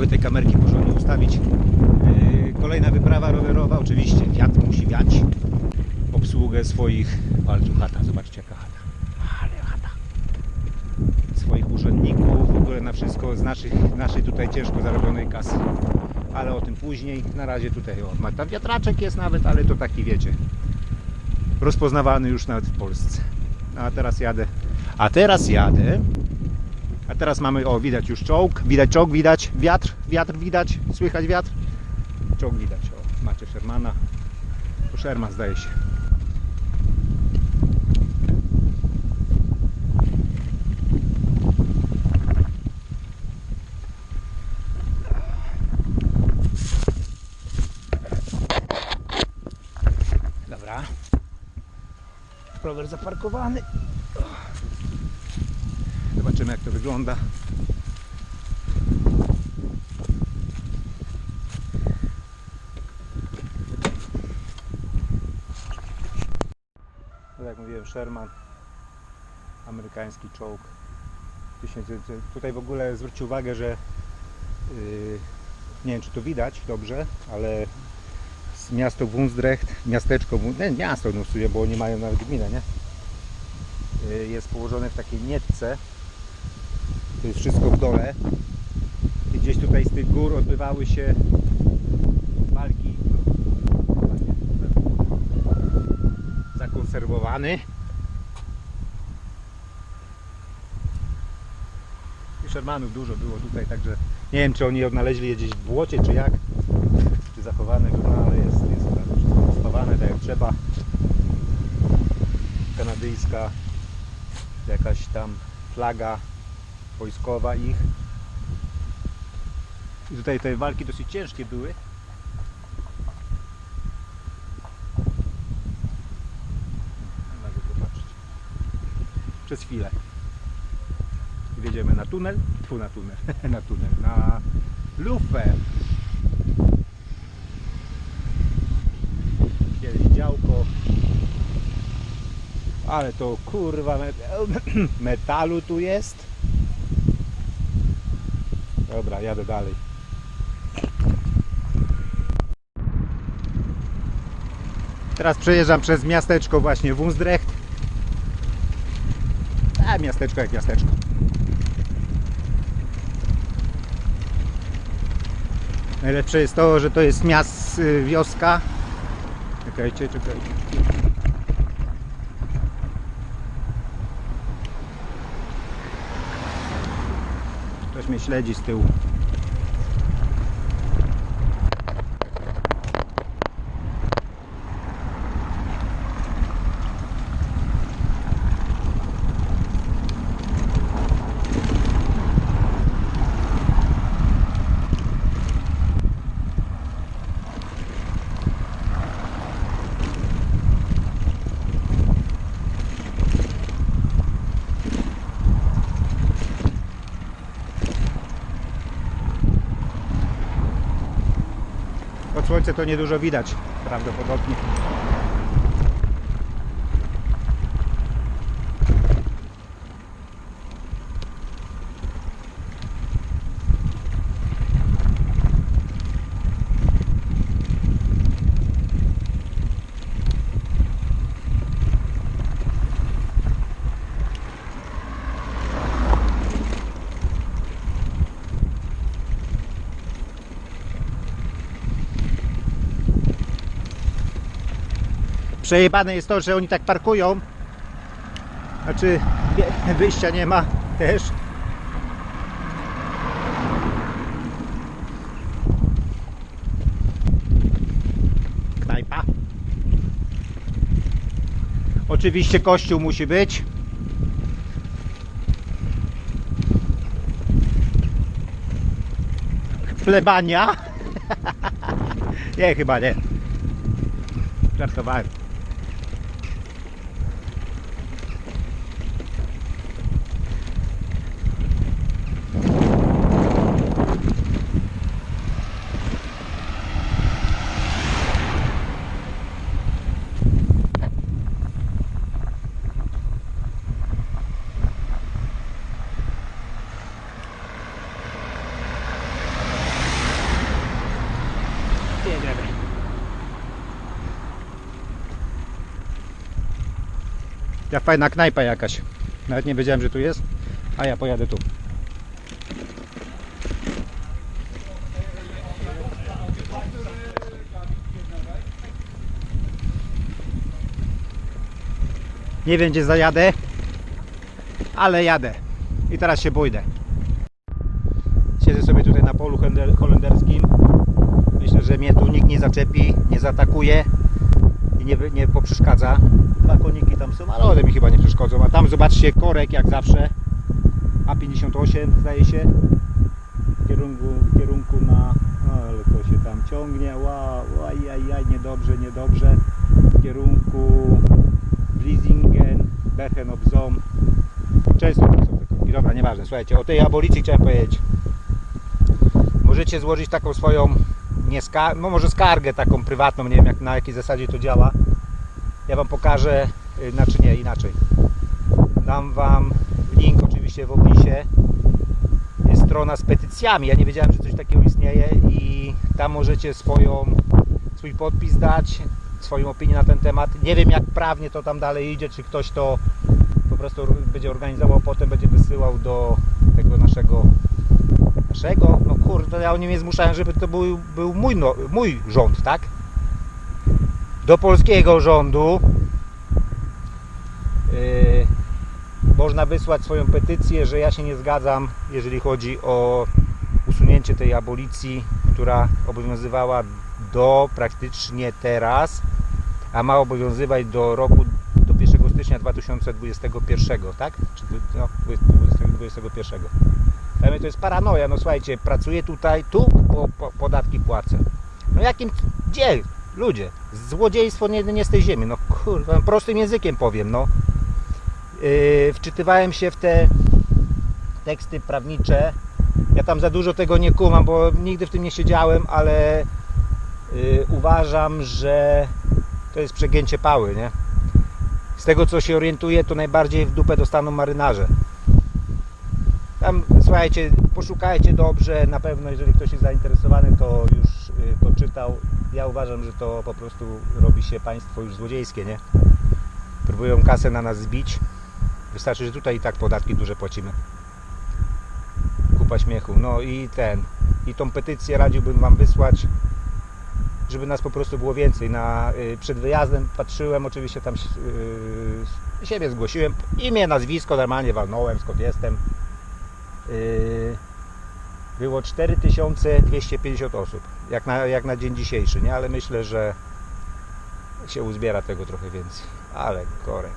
mogę tej kamerki porządnie ustawić. Yy, Kolejna wyprawa rowerowa, oczywiście wiatr musi wiać. Obsługę swoich, ale chata, zobaczcie jaka chata. Ale chata. Swoich urzędników, w ogóle na wszystko z naszych, naszej tutaj ciężko zarobionej kasy. Ale o tym później. Na razie tutaj o, ma tam wiatraczek jest nawet, ale to taki wiecie. Rozpoznawany już nawet w Polsce. No, A teraz jadę. A teraz jadę. Teraz mamy, o widać już czołg, widać czołg, widać wiatr, wiatr widać, słychać wiatr. Czołg widać, o macie Shermana. To Sherman zdaje się. Dobra. Rower zaparkowany. Zobaczymy jak to wygląda. Tak jak mówiłem, Sherman, amerykański czołg. 1900. Tutaj w ogóle zwróćcie uwagę, że yy, nie wiem czy to widać dobrze, ale miasto Wunsdrecht, miasteczko, nie, miasto no w sumie, bo oni mają nawet gminę, nie? Yy, Jest położone w takiej nietce. To jest wszystko w dole. I gdzieś tutaj z tych gór odbywały się walki. Zakonserwowany. I Shermanów dużo było tutaj, także nie wiem czy oni odnaleźli je gdzieś w błocie, czy jak, czy zachowane, no ale jest, jest spawane tak jak trzeba. Kanadyjska jakaś tam flaga wojskowa ich. I tutaj te walki dosyć ciężkie były. Przez chwilę. Wjedziemy na tunel, tu na tunel, na tunel, na lufę. Kiedyś działko. Ale to kurwa met- metalu tu jest. Dobra, jadę dalej. Teraz przejeżdżam przez miasteczko właśnie Wunsdrecht. A miasteczko jak miasteczko. Najlepsze jest to, że to jest miast, y, wioska. Czekajcie, czekajcie. Śledzi z tyłu. To niedużo widać prawdopodobnie. Przejebane jest to, że oni tak parkują. Znaczy wyjścia nie ma też. Knajpa. Oczywiście kościół musi być. Plebania. nie, chyba nie. Żartowałem. Ja fajna knajpa jakaś. Nawet nie wiedziałem, że tu jest. A ja pojadę tu. Nie wiem gdzie zajadę, ale jadę. I teraz się bójdę. Siedzę sobie tutaj na polu holenderskim. Myślę, że mnie tu nikt nie zaczepi, nie zaatakuje nie, nie poprzeszkadza. Dwa koniki tam są, ale one mi chyba nie przeszkodzą. A tam zobaczcie korek jak zawsze. A58 zdaje się. W kierunku, w kierunku na... Ale to się tam ciągnie. Wow, ajajaj, niedobrze, niedobrze. W kierunku Vlissingen, Bergen op Zoom. Często są te korki. Dobra, nieważne. Słuchajcie, o tej abolicji chciałem powiedzieć. Możecie złożyć taką swoją, nie ska- no może skargę taką prywatną, nie wiem jak, na jakiej zasadzie to działa. Ja Wam pokażę, y, znaczy nie, inaczej. Dam Wam link oczywiście w opisie. Jest strona z petycjami. Ja nie wiedziałem, że coś takiego istnieje i tam możecie swoją, swój podpis dać, swoją opinię na ten temat. Nie wiem jak prawnie to tam dalej idzie, czy ktoś to po prostu będzie organizował, potem będzie wysyłał do tego naszego naszego, no kurde, ja oni mnie zmuszają, żeby to był, był mój, no, mój rząd, tak? Do polskiego rządu yy, można wysłać swoją petycję, że ja się nie zgadzam, jeżeli chodzi o usunięcie tej abolicji, która obowiązywała do praktycznie teraz, a ma obowiązywać do roku, do 1 stycznia 2021, tak? Czy, no, 2021. Dla mnie to jest paranoja, no słuchajcie, pracuję tutaj, tu po, podatki płacę. No jakim, gdzie? Ludzie, złodziejstwo nie, nie z tej ziemi, no kurwa, prostym językiem powiem, no. Yy, wczytywałem się w te teksty prawnicze, ja tam za dużo tego nie kumam, bo nigdy w tym nie siedziałem, ale yy, uważam, że to jest przegięcie pały, nie? Z tego co się orientuję, to najbardziej w dupę dostaną marynarze. Słuchajcie, poszukajcie dobrze, na pewno jeżeli ktoś jest zainteresowany, to już y, to czytał. Ja uważam, że to po prostu robi się państwo już złodziejskie, nie? Próbują kasę na nas zbić. Wystarczy, że tutaj i tak podatki duże płacimy. Kupa śmiechu. No i ten. I tą petycję radziłbym Wam wysłać, żeby nas po prostu było więcej. Na, y, przed wyjazdem patrzyłem, oczywiście tam y, siebie zgłosiłem. Imię, nazwisko, normalnie walnąłem, skąd jestem. Yy, było 4250 osób, jak na, jak na dzień dzisiejszy, nie? Ale myślę, że się uzbiera tego trochę więcej. Ale korek.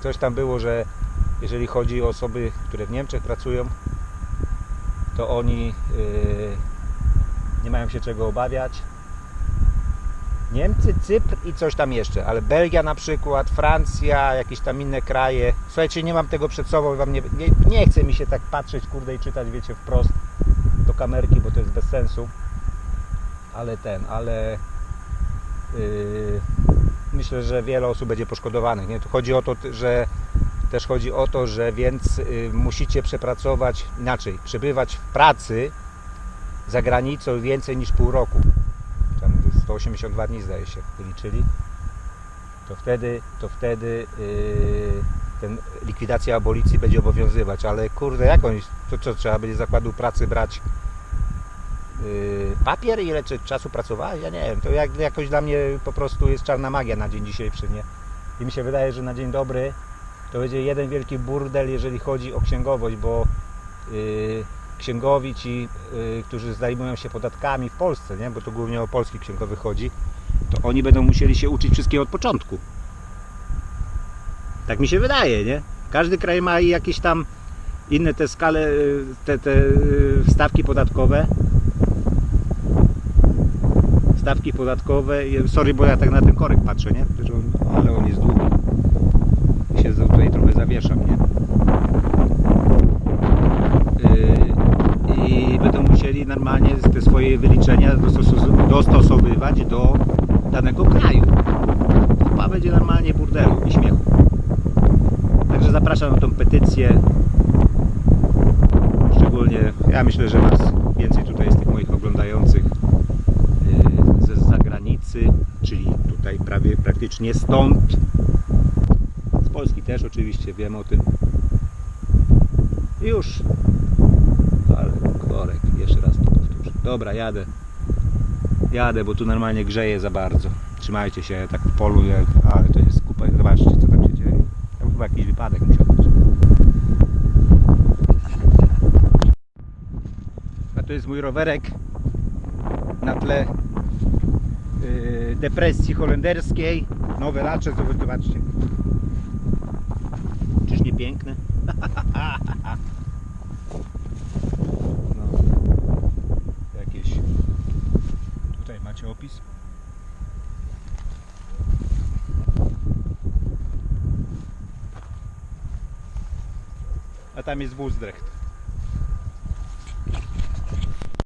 Coś tam było, że jeżeli chodzi o osoby, które w Niemczech pracują, to oni yy, nie mają się czego obawiać. Niemcy, Cypr i coś tam jeszcze, ale Belgia na przykład, Francja, jakieś tam inne kraje. Słuchajcie, nie mam tego przed sobą, wam nie, nie, nie mi się tak patrzeć, kurde, i czytać, wiecie, wprost do kamerki, bo to jest bez sensu. Ale ten, ale yy, myślę, że wiele osób będzie poszkodowanych. Nie? Tu chodzi o to, że też chodzi o to, że więc yy, musicie przepracować inaczej, przebywać w pracy za granicą więcej niż pół roku 182 dni zdaje się wyliczyli, to wtedy, to wtedy yy, ten likwidacja abolicji będzie obowiązywać, ale kurde, jak oni, to co, trzeba będzie zakładu pracy brać yy, papier, ile czy, czasu pracowałeś? Ja nie wiem, to jak, jakoś dla mnie po prostu jest czarna magia na dzień dzisiejszy, nie? I mi się wydaje, że na dzień dobry to będzie jeden wielki burdel, jeżeli chodzi o księgowość, bo yy, księgowi, ci, y, którzy zajmują się podatkami w Polsce, nie? bo to głównie o polskich księgowych chodzi, to oni będą musieli się uczyć wszystkiego od początku. Tak mi się wydaje, nie? Każdy kraj ma jakieś tam inne te skale, y, te, te y, stawki podatkowe. Stawki podatkowe. Sorry, bo ja tak na ten korek patrzę, nie? Ale on jest długi. I się tutaj trochę zawieszam, nie? Yy, i będą musieli normalnie te swoje wyliczenia dostos- dostosowywać do danego kraju. Kupa będzie normalnie burdelu i śmiechu. Także zapraszam na tą petycję. Szczególnie, ja myślę, że Was więcej tutaj jest tych moich oglądających yy, ze zagranicy, czyli tutaj prawie praktycznie stąd. Z Polski też oczywiście wiem o tym. Już. Ale korek, jeszcze raz. Dobra, jadę. Jadę, bo tu normalnie grzeje za bardzo. Trzymajcie się, tak w polu, jak... ale to jest kupa. Zobaczcie, co tam się dzieje. Tam chyba jakiś wypadek musiał być. A to jest mój rowerek na tle yy, depresji holenderskiej. Nowe lacze, zobaczcie. Czyż nie piękne? No. Jakieś. Tutaj macie opis. A tam jest Wuzdrecht.